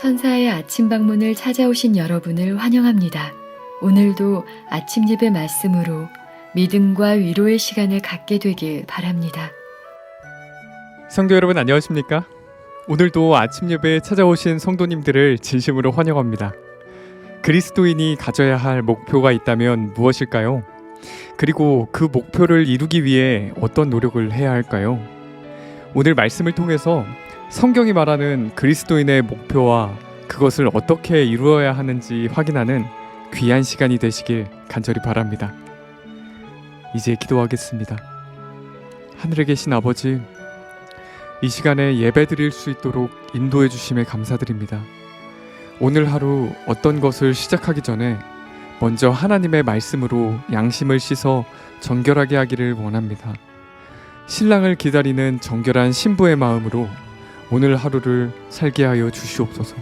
천사의 아침 방문을 찾아오신 여러분을 환영합니다. 오늘도 아침 예배 말씀으로 믿음과 위로의 시간을 갖게 되길 바랍니다. 성도 여러분 안녕하십니까? 오늘도 아침 예배에 찾아오신 성도님들을 진심으로 환영합니다. 그리스도인이 가져야 할 목표가 있다면 무엇일까요? 그리고 그 목표를 이루기 위해 어떤 노력을 해야 할까요? 오늘 말씀을 통해서 성경이 말하는 그리스도인의 목표와 그것을 어떻게 이루어야 하는지 확인하는 귀한 시간이 되시길 간절히 바랍니다. 이제 기도하겠습니다. 하늘에 계신 아버지, 이 시간에 예배 드릴 수 있도록 인도해 주심에 감사드립니다. 오늘 하루 어떤 것을 시작하기 전에 먼저 하나님의 말씀으로 양심을 씻어 정결하게 하기를 원합니다. 신랑을 기다리는 정결한 신부의 마음으로 오늘 하루를 살게 하여 주시옵소서.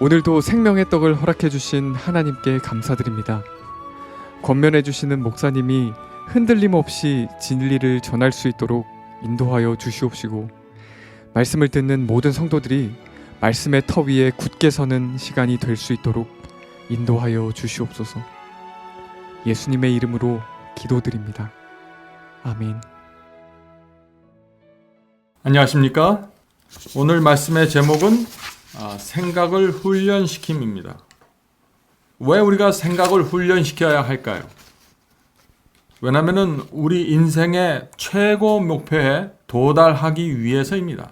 오늘도 생명의 떡을 허락해 주신 하나님께 감사드립니다. 권면해 주시는 목사님이 흔들림 없이 진리를 전할 수 있도록 인도하여 주시옵시고 말씀을 듣는 모든 성도들이 말씀의 터 위에 굳게 서는 시간이 될 수 있도록 인도하여 주시옵소서. 예수님의 이름으로 기도드립니다. 아멘. 안녕하십니까? 오늘 말씀의 제목은 아, 생각을 훈련시킴입니다. 왜 우리가 생각을 훈련시켜야 할까요? 왜냐하면 우리 인생의 최고 목표에 도달하기 위해서입니다.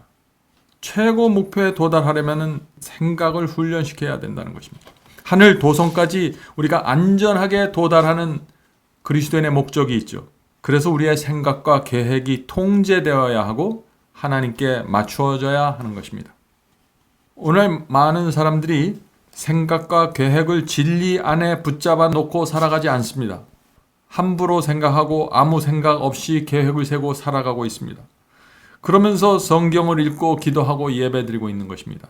최고 목표에 도달하려면 생각을 훈련시켜야 된다는 것입니다. 하늘 도성까지 우리가 안전하게 도달하는 그리스도인의 목적이 있죠. 그래서 우리의 생각과 계획이 통제되어야 하고 하나님께 맞추어져야 하는 것입니다. 오늘 많은 사람들이 생각과 계획을 진리 안에 붙잡아 놓고 살아가지 않습니다. 함부로 생각하고 아무 생각 없이 계획을 세고 살아가고 있습니다. 그러면서 성경을 읽고 기도하고 예배드리고 있는 것입니다.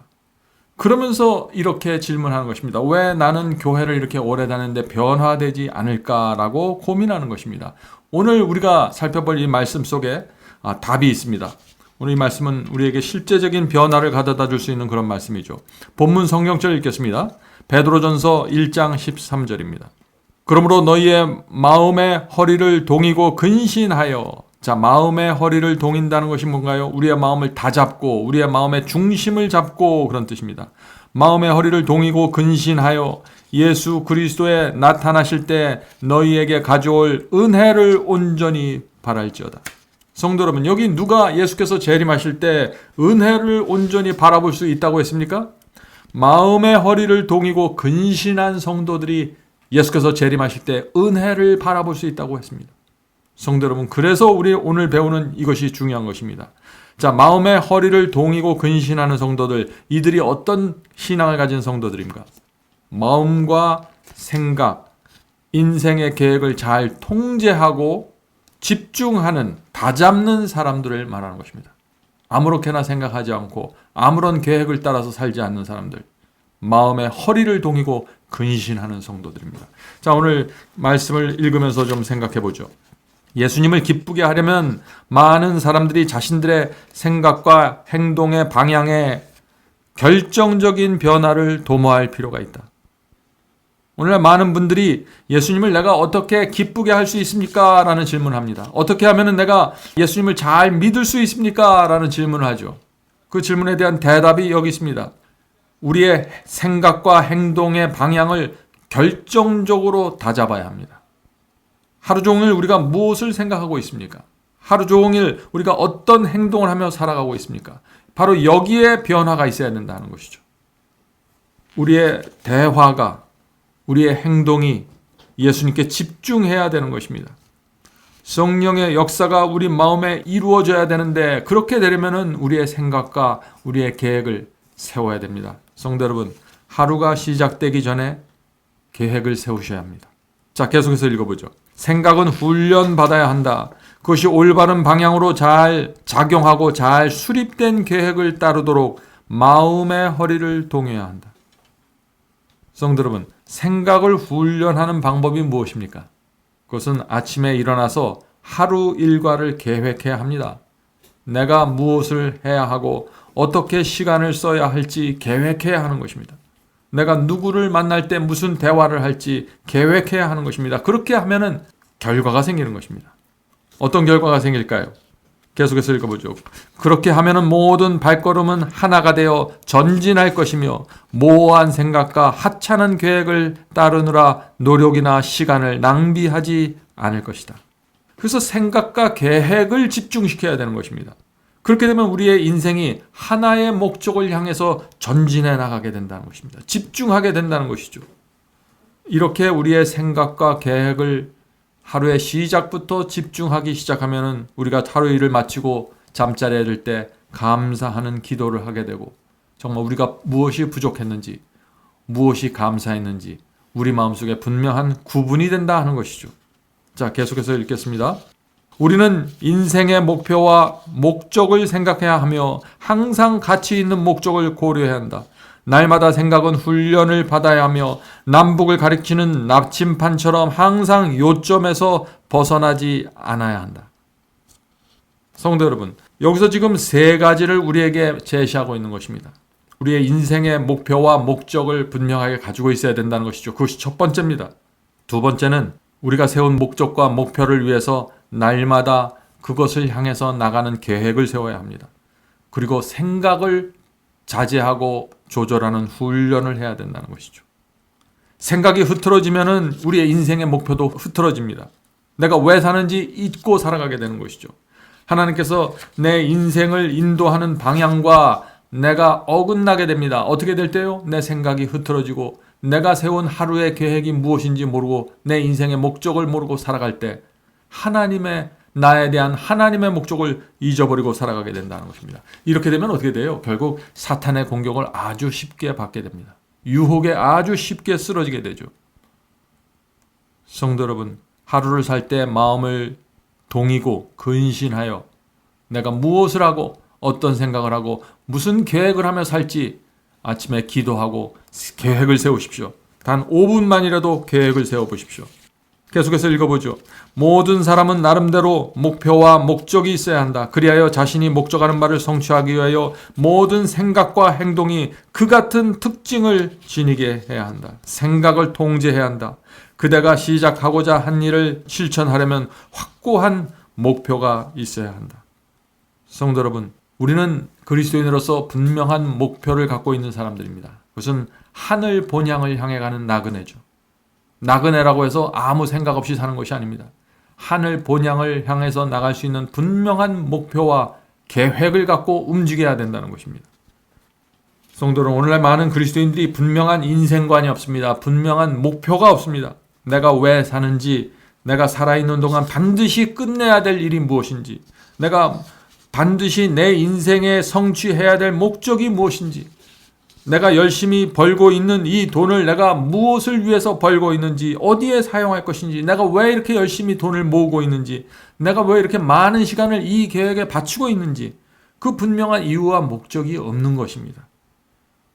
그러면서 이렇게 질문하는 것입니다. 왜 나는 교회를 이렇게 오래 다녔는데 변화되지 않을까라고 고민하는 것입니다. 오늘 우리가 살펴볼 이 말씀 속에 아, 답이 있습니다. 오늘 이 말씀은 우리에게 실제적인 변화를 가져다 줄 수 있는 그런 말씀이죠. 본문 성경절 읽겠습니다. 베드로전서 1장 13절입니다. 그러므로 너희의 마음의 허리를 동이고 근신하여 자 마음의 허리를 동인다는 것이 뭔가요? 우리의 마음을 다 잡고 우리의 마음의 중심을 잡고 그런 뜻입니다. 마음의 허리를 동이고 근신하여 예수 그리스도에 나타나실 때 너희에게 가져올 은혜를 온전히 바랄지어다. 성도 여러분, 여기 누가 예수께서 재림하실 때 은혜를 온전히 바라볼 수 있다고 했습니까? 마음의 허리를 동이고 근신한 성도들이 예수께서 재림하실 때 은혜를 바라볼 수 있다고 했습니다. 성도 여러분, 그래서 우리 오늘 배우는 이것이 중요한 것입니다. 자, 마음의 허리를 동이고 근신하는 성도들, 이들이 어떤 신앙을 가진 성도들입니까? 마음과 생각, 인생의 계획을 잘 통제하고 집중하는, 다잡는 사람들을 말하는 것입니다. 아무렇게나 생각하지 않고 아무런 계획을 따라서 살지 않는 사람들. 마음의 허리를 동이고 근신하는 성도들입니다. 자, 오늘 말씀을 읽으면서 좀 생각해 보죠. 예수님을 기쁘게 하려면 많은 사람들이 자신들의 생각과 행동의 방향에 결정적인 변화를 도모할 필요가 있다. 오늘날 많은 분들이 예수님을 내가 어떻게 기쁘게 할 수 있습니까? 라는 질문을 합니다. 어떻게 하면 내가 예수님을 잘 믿을 수 있습니까? 라는 질문을 하죠. 그 질문에 대한 대답이 여기 있습니다. 우리의 생각과 행동의 방향을 결정적으로 다 잡아야 합니다. 하루 종일 우리가 무엇을 생각하고 있습니까? 하루 종일 우리가 어떤 행동을 하며 살아가고 있습니까? 바로 여기에 변화가 있어야 된다는 것이죠. 우리의 대화가, 우리의 행동이 예수님께 집중해야 되는 것입니다. 성령의 역사가 우리 마음에 이루어져야 되는데 그렇게 되려면 우리의 생각과 우리의 계획을 세워야 됩니다. 성도 여러분, 하루가 시작되기 전에 계획을 세우셔야 합니다. 자, 계속해서 읽어보죠. 생각은 훈련 받아야 한다. 그것이 올바른 방향으로 잘 작용하고 잘 수립된 계획을 따르도록 마음의 허리를 동해야 한다. 성도 여러분, 생각을 훈련하는 방법이 무엇입니까? 그것은 아침에 일어나서 하루 일과를 계획해야 합니다. 내가 무엇을 해야 하고 어떻게 시간을 써야 할지 계획해야 하는 것입니다. 내가 누구를 만날 때 무슨 대화를 할지 계획해야 하는 것입니다. 그렇게 하면은 결과가 생기는 것입니다. 어떤 결과가 생길까요? 계속해서 읽어보죠. 그렇게 하면은 모든 발걸음은 하나가 되어 전진할 것이며 모호한 생각과 하찮은 계획을 따르느라 노력이나 시간을 낭비하지 않을 것이다. 그래서 생각과 계획을 집중시켜야 되는 것입니다. 그렇게 되면 우리의 인생이 하나의 목적을 향해서 전진해 나가게 된다는 것입니다. 집중하게 된다는 것이죠. 이렇게 우리의 생각과 계획을 하루의 시작부터 집중하기 시작하면은 우리가 하루 일을 마치고 잠자리에 들 때 감사하는 기도를 하게 되고 정말 우리가 무엇이 부족했는지 무엇이 감사했는지 우리 마음속에 분명한 구분이 된다 하는 것이죠. 자, 계속해서 읽겠습니다. 우리는 인생의 목표와 목적을 생각해야 하며 항상 가치 있는 목적을 고려해야 한다. 날마다 생각은 훈련을 받아야 하며 남북을 가리키는 납침판처럼 항상 요점에서 벗어나지 않아야 한다. 성도 여러분, 여기서 지금 세 가지를 우리에게 제시하고 있는 것입니다. 우리의 인생의 목표와 목적을 분명하게 가지고 있어야 된다는 것이죠. 그것이 첫 번째입니다. 두 번째는 우리가 세운 목적과 목표를 위해서 날마다 그것을 향해서 나가는 계획을 세워야 합니다. 그리고 생각을 자제하고 조절하는 훈련을 해야 된다는 것이죠. 생각이 흐트러지면은 우리의 인생의 목표도 흐트러집니다. 내가 왜 사는지 잊고 살아가게 되는 것이죠. 하나님께서 내 인생을 인도하는 방향과 내가 어긋나게 됩니다. 어떻게 될 때요? 내 생각이 흐트러지고 내가 세운 하루의 계획이 무엇인지 모르고 내 인생의 목적을 모르고 살아갈 때 하나님의 나에 대한 하나님의 목적을 잊어버리고 살아가게 된다는 것입니다. 이렇게 되면 어떻게 돼요? 결국 사탄의 공격을 아주 쉽게 받게 됩니다. 유혹에 아주 쉽게 쓰러지게 되죠. 성도 여러분, 하루를 살 때 마음을 동이고 근신하여 내가 무엇을 하고 어떤 생각을 하고 무슨 계획을 하며 살지 아침에 기도하고 계획을 세우십시오. 단 5분만이라도 계획을 세워 보십시오. 계속해서 읽어보죠. 모든 사람은 나름대로 목표와 목적이 있어야 한다. 그리하여 자신이 목적하는 바를 성취하기 위하여 모든 생각과 행동이 그 같은 특징을 지니게 해야 한다. 생각을 통제해야 한다. 그대가 시작하고자 한 일을 실천하려면 확고한 목표가 있어야 한다. 성도 여러분, 우리는 그리스도인으로서 분명한 목표를 갖고 있는 사람들입니다. 그것은 하늘 본향을 향해 가는 나그네죠. 나그네라고 해서 아무 생각 없이 사는 것이 아닙니다. 하늘 본향을 향해서 나갈 수 있는 분명한 목표와 계획을 갖고 움직여야 된다는 것입니다. 성도는 오늘날 많은 그리스도인들이 분명한 인생관이 없습니다. 분명한 목표가 없습니다. 내가 왜 사는지, 내가 살아있는 동안 반드시 끝내야 될 일이 무엇인지, 내가 반드시 내 인생에 성취해야 될 목적이 무엇인지, 내가 열심히 벌고 있는 이 돈을 내가 무엇을 위해서 벌고 있는지, 어디에 사용할 것인지, 내가 왜 이렇게 열심히 돈을 모으고 있는지, 내가 왜 이렇게 많은 시간을 이 계획에 바치고 있는지, 그 분명한 이유와 목적이 없는 것입니다.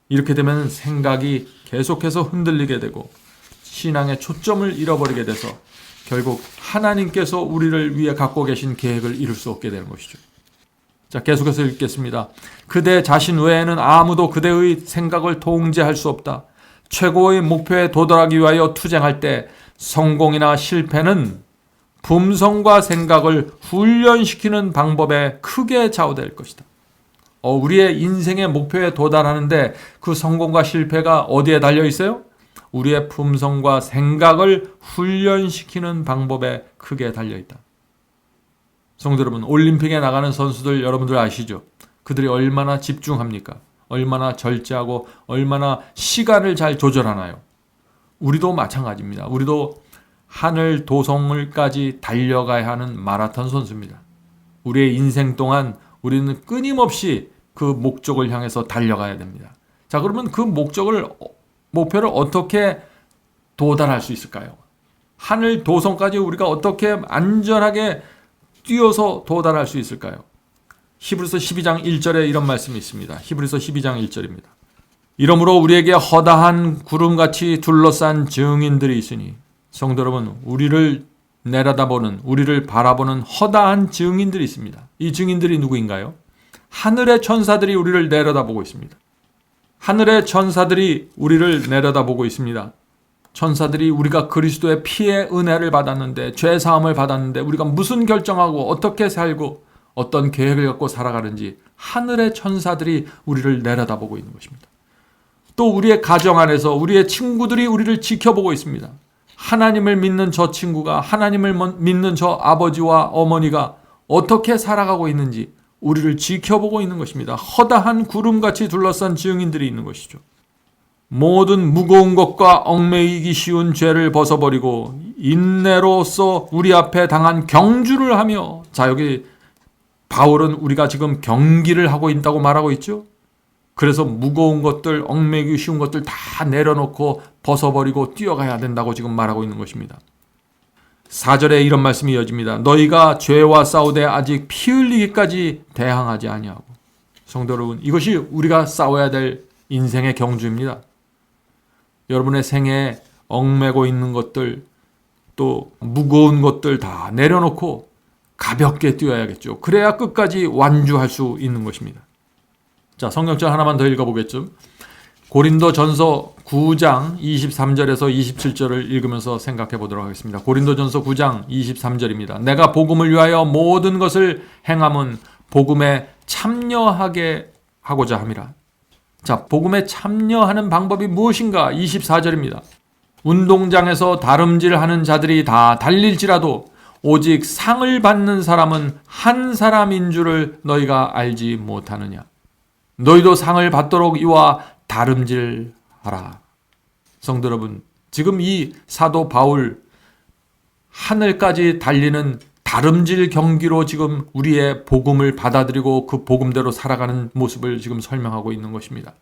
이렇게 되면 생각이 계속해서 흔들리게 되고, 신앙의 초점을 잃어버리게 돼서 결국 하나님께서 우리를 위해 갖고 계신 계획을 이룰 수 없게 되는 것이죠. 자, 계속해서 읽겠습니다. 그대 자신 외에는 아무도 그대의 생각을 통제할 수 없다. 최고의 목표에 도달하기 위하여 투쟁할 때 성공이나 실패는 품성과 생각을 훈련시키는 방법에 크게 좌우될 것이다. 어, 우리의 인생의 목표에 도달하는데 그 성공과 실패가 어디에 달려 있어요? 우리의 품성과 생각을 훈련시키는 방법에 크게 달려 있다. 성도 여러분, 올림픽에 나가는 선수들 여러분들 아시죠? 그들이 얼마나 집중합니까? 얼마나 절제하고 얼마나 시간을 잘 조절하나요? 우리도 마찬가지입니다. 우리도 하늘 도성을까지 달려가야 하는 마라톤 선수입니다. 우리의 인생 동안 우리는 끊임없이 그 목적을 향해서 달려가야 됩니다. 자, 그러면 그 목적을 목표를 어떻게 도달할 수 있을까요? 하늘 도성까지 우리가 어떻게 안전하게 뛰어서 도달할 수 있을까요? 히브리서 12장 1절에 이런 말씀이 있습니다. 히브리서 12장 1절입니다. 이러므로 우리에게 허다한 구름같이 둘러싼 증인들이 있으니 성도 여러분, 우리를 내려다보는 우리를 바라보는 허다한 증인들이 있습니다. 이 증인들이 누구인가요? 하늘의 천사들이 우리를 내려다보고 있습니다. 하늘의 천사들이 우리를 내려다보고 있습니다. 천사들이 우리가 그리스도의 피의 은혜를 받았는데 죄 사함을 받았는데 우리가 무슨 결정하고 어떻게 살고 어떤 계획을 갖고 살아가는지 하늘의 천사들이 우리를 내려다보고 있는 것입니다. 또 우리의 가정 안에서 우리의 친구들이 우리를 지켜보고 있습니다. 하나님을 믿는 저 친구가 하나님을 먼- 믿는 저 아버지와 어머니가 어떻게 살아가고 있는지 우리를 지켜보고 있는 것입니다. 허다한 구름같이 둘러싼 증인들이 있는 것이죠. 모든 무거운 것과 얽매이기 쉬운 죄를 벗어버리고 인내로서 우리 앞에 당한 경주를 하며 자 여기 바울은 우리가 지금 경기를 하고 있다고 말하고 있죠. 그래서 무거운 것들, 얽매기 쉬운 것들 다 내려놓고 벗어버리고 뛰어가야 된다고 지금 말하고 있는 것입니다. 4절에 이런 말씀이 이어집니다. 너희가 죄와 싸우되 아직 피 흘리기까지 대항하지 아니하고. 성도 여러분, 이것이 우리가 싸워야 될 인생의 경주입니다. 여러분의 생에 얽매고 있는 것들, 또 무거운 것들 다 내려놓고 가볍게 뛰어야겠죠. 그래야 끝까지 완주할 수 있는 것입니다. 자, 성경절 하나만 더 읽어보겠죠. 고린도 전서 9장 23절에서 27절을 읽으면서 생각해 보도록 하겠습니다. 고린도 전서 9장 23절입니다. 내가 복음을 위하여 모든 것을 행함은 복음에 참여하게 하고자 함이라. 자, 복음에 참여하는 방법이 무엇인가? 24절입니다. 운동장에서 다름질 하는 자들이 다 달릴지라도 오직 상을 받는 사람은 한 사람인 줄을 너희가 알지 못하느냐. 너희도 상을 받도록 이와 다름질하라. 성도 여러분, 지금 이 사도 바울 하늘까지 달리는 다름질 경기로 지금 우리의 복음을 받아들이고 그 복음대로 살아가는 모습을 지금 설명하고 있는 것입니다.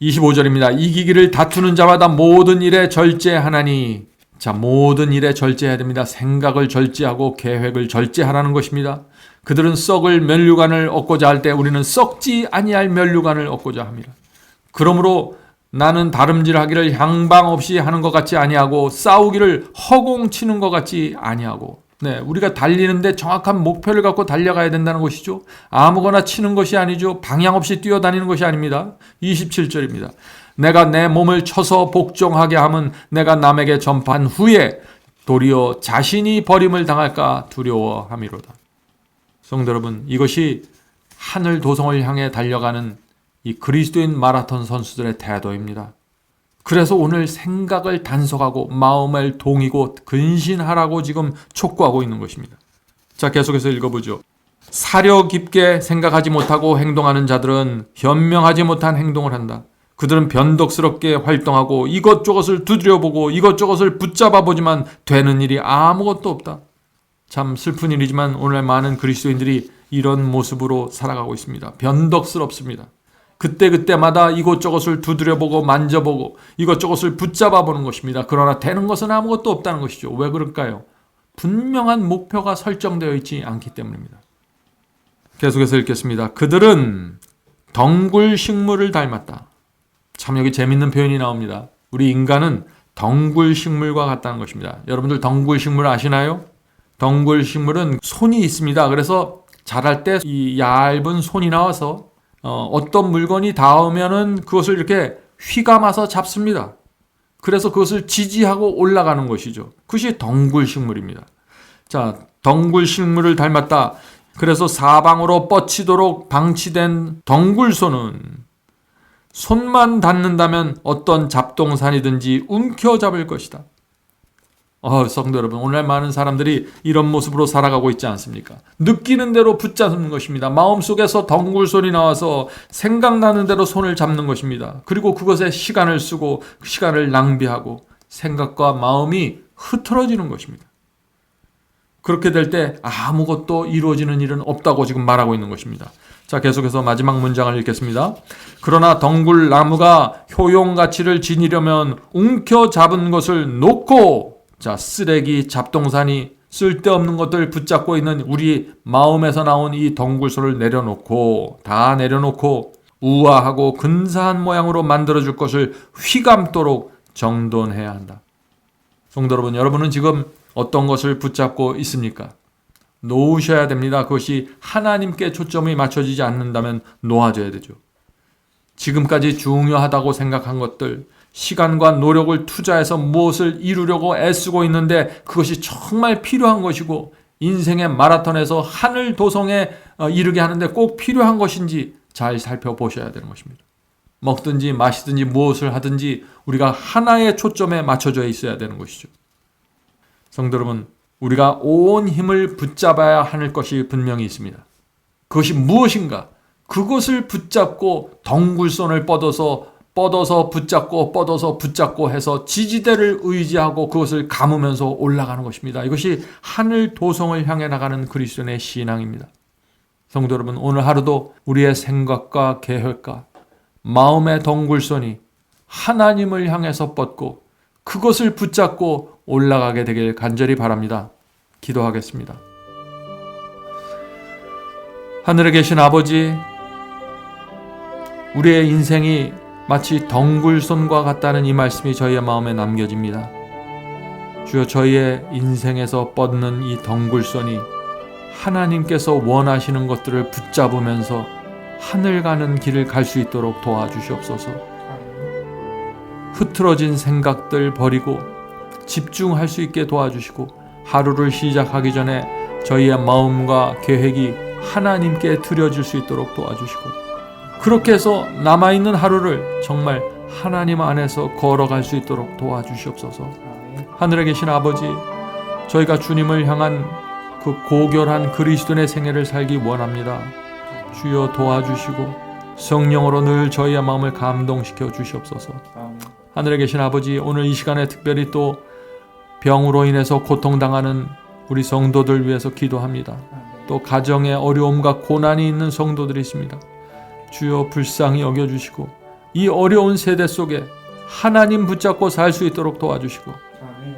25절입니다. 이기기를 다투는 자마다 모든 일에 절제하나니 자, 모든 일에 절제해야 됩니다. 생각을 절제하고 계획을 절제하라는 것입니다. 그들은 썩을 면류관을 얻고자 할 때 우리는 썩지 아니할 면류관을 얻고자 합니다. 그러므로 나는 다름질하기를 향방 없이 하는 것 같이 아니하고 싸우기를 허공치는 것 같이 아니하고 네, 우리가 달리는데 정확한 목표를 갖고 달려가야 된다는 것이죠. 아무거나 치는 것이 아니죠. 방향 없이 뛰어다니는 것이 아닙니다. 27절입니다. 내가 내 몸을 쳐서 복종하게 함은 내가 남에게 전파한 후에 도리어 자신이 버림을 당할까 두려워함이로다. 성도 여러분, 이것이 하늘 도성을 향해 달려가는 이 그리스도인 마라톤 선수들의 태도입니다. 그래서 오늘 생각을 단속하고 마음을 동이고 근신하라고 지금 촉구하고 있는 것입니다. 자, 계속해서 읽어보죠. 사려 깊게 생각하지 못하고 행동하는 자들은 현명하지 못한 행동을 한다. 그들은 변덕스럽게 활동하고 이것저것을 두드려보고 이것저것을 붙잡아 보지만 되는 일이 아무것도 없다. 참 슬픈 일이지만 오늘 많은 그리스도인들이 이런 모습으로 살아가고 있습니다. 변덕스럽습니다. 그때그때마다 이것저것을 두드려보고 만져보고 이것저것을 붙잡아 보는 것입니다. 그러나 되는 것은 아무것도 없다는 것이죠. 왜 그럴까요? 분명한 목표가 설정되어 있지 않기 때문입니다. 계속해서 읽겠습니다. 그들은 덩굴 식물을 닮았다. 참 여기 재밌는 표현이 나옵니다. 우리 인간은 덩굴 식물과 같다는 것입니다. 여러분들 덩굴 식물 아시나요? 덩굴 식물은 손이 있습니다. 그래서 자랄 때 이 얇은 손이 나와서 어, 어떤 물건이 닿으면은 그것을 이렇게 휘감아서 잡습니다. 그래서 그것을 지지하고 올라가는 것이죠. 그것이 덩굴 식물입니다. 자, 덩굴 식물을 닮았다. 그래서 사방으로 뻗치도록 방치된 덩굴손은 손만 닿는다면 어떤 잡동산이든지 움켜잡을 것이다. 어, 성도 여러분, 오늘 많은 사람들이 이런 모습으로 살아가고 있지 않습니까? 느끼는 대로 붙잡는 것입니다. 마음속에서 덩굴손이 나와서 생각나는 대로 손을 잡는 것입니다. 그리고 그것에 시간을 쓰고 시간을 낭비하고 생각과 마음이 흐트러지는 것입니다. 그렇게 될 때 아무것도 이루어지는 일은 없다고 지금 말하고 있는 것입니다. 자, 계속해서 마지막 문장을 읽겠습니다. 그러나 덩굴 나무가 효용 가치를 지니려면 움켜 잡은 것을 놓고 자, 쓰레기 잡동사니 쓸데없는 것들 붙잡고 있는 우리 마음에서 나온 이 덩굴소를 내려놓고 다 내려놓고 우아하고 근사한 모양으로 만들어 줄 것을 휘감도록 정돈해야 한다. 성도 여러분, 여러분은 지금 어떤 것을 붙잡고 있습니까? 놓으셔야 됩니다. 그것이 하나님께 초점이 맞춰지지 않는다면 놓아져야 되죠. 지금까지 중요하다고 생각한 것들, 시간과 노력을 투자해서 무엇을 이루려고 애쓰고 있는데 그것이 정말 필요한 것이고 인생의 마라톤에서 하늘 도성에 어, 이르게 하는데 꼭 필요한 것인지 잘 살펴보셔야 되는 것입니다. 먹든지 마시든지 무엇을 하든지 우리가 하나의 초점에 맞춰져 있어야 되는 것이죠. 성도 여러분, 우리가 온 힘을 붙잡아야 하는 것이 분명히 있습니다. 그것이 무엇인가? 그것을 붙잡고 덩굴손을 뻗어서 뻗어서 붙잡고 뻗어서 붙잡고 해서 지지대를 의지하고 그것을 감으면서 올라가는 것입니다. 이것이 하늘 도성을 향해 나가는 그리스도의 신앙입니다. 성도 여러분, 오늘 하루도 우리의 생각과 계획과 마음의 덩굴손이 하나님을 향해서 뻗고 그것을 붙잡고 올라가게 되길 간절히 바랍니다. 기도하겠습니다. 하늘에 계신 아버지, 우리의 인생이 마치 덩굴손과 같다는 이 말씀이 저희의 마음에 남겨집니다. 주여 저희의 인생에서 뻗는 이 덩굴손이 하나님께서 원하시는 것들을 붙잡으면서 하늘 가는 길을 갈 수 있도록 도와주시옵소서. 흐트러진 생각들 버리고 집중할 수 있게 도와주시고 하루를 시작하기 전에 저희의 마음과 계획이 하나님께 드려질 수 있도록 도와주시고 그렇게 해서 남아있는 하루를 정말 하나님 안에서 걸어갈 수 있도록 도와주시옵소서. 하늘에 계신 아버지, 저희가 주님을 향한 그 고결한 그리스도의 생애를 살기 원합니다. 주여 도와주시고 성령으로 늘 저희의 마음을 감동시켜 주시옵소서. 하늘에 계신 아버지, 오늘 이 시간에 특별히 또 병으로 인해서 고통당하는 우리 성도들 위해서 기도합니다. 또 가정에 어려움과 고난이 있는 성도들이 있습니다. 주여 불쌍히 여겨주시고 이 어려운 세대 속에 하나님 붙잡고 살 수 있도록 도와주시고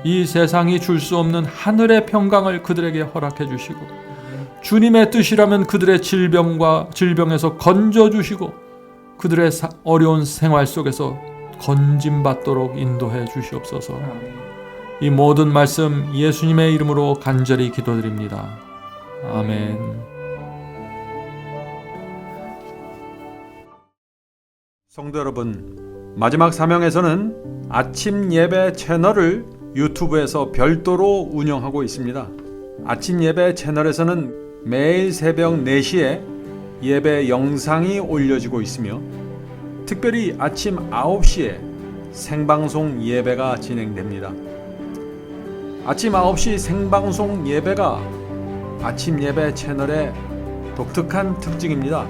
이 세상이 줄 수 없는 하늘의 평강을 그들에게 허락해 주시고 주님의 뜻이라면 그들의 질병과 질병에서 건져 주시고 그들의 사- 어려운 생활 속에서 건짐 받도록 인도해 주시옵소서. 이 모든 말씀 예수님의 이름으로 간절히 기도드립니다. 아멘. 성도 여러분, 마지막 사명에서는 아침 예배 채널을 유튜브에서 별도로 운영하고 있습니다. 아침 예배 채널에서는 매일 새벽 4시에 예배 영상이 올려지고 있으며 특별히 아침 9시에 생방송 예배가 진행됩니다. 아침 9시 생방송 예배가 아침 예배 채널의 독특한 특징입니다.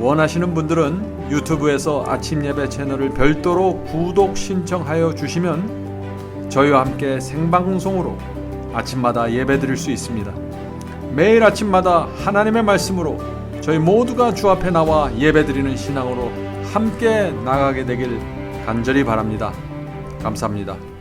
원하시는 분들은 유튜브에서 아침 예배 채널을 별도로 구독 신청하여 주시면 저희와 함께 생방송으로 아침마다 예배 드릴 수 있습니다. 매일 아침마다 하나님의 말씀으로 저희 모두가 주 앞에 나와 예배 드리는 신앙으로 함께 나가게 되길 간절히 바랍니다. 감사합니다.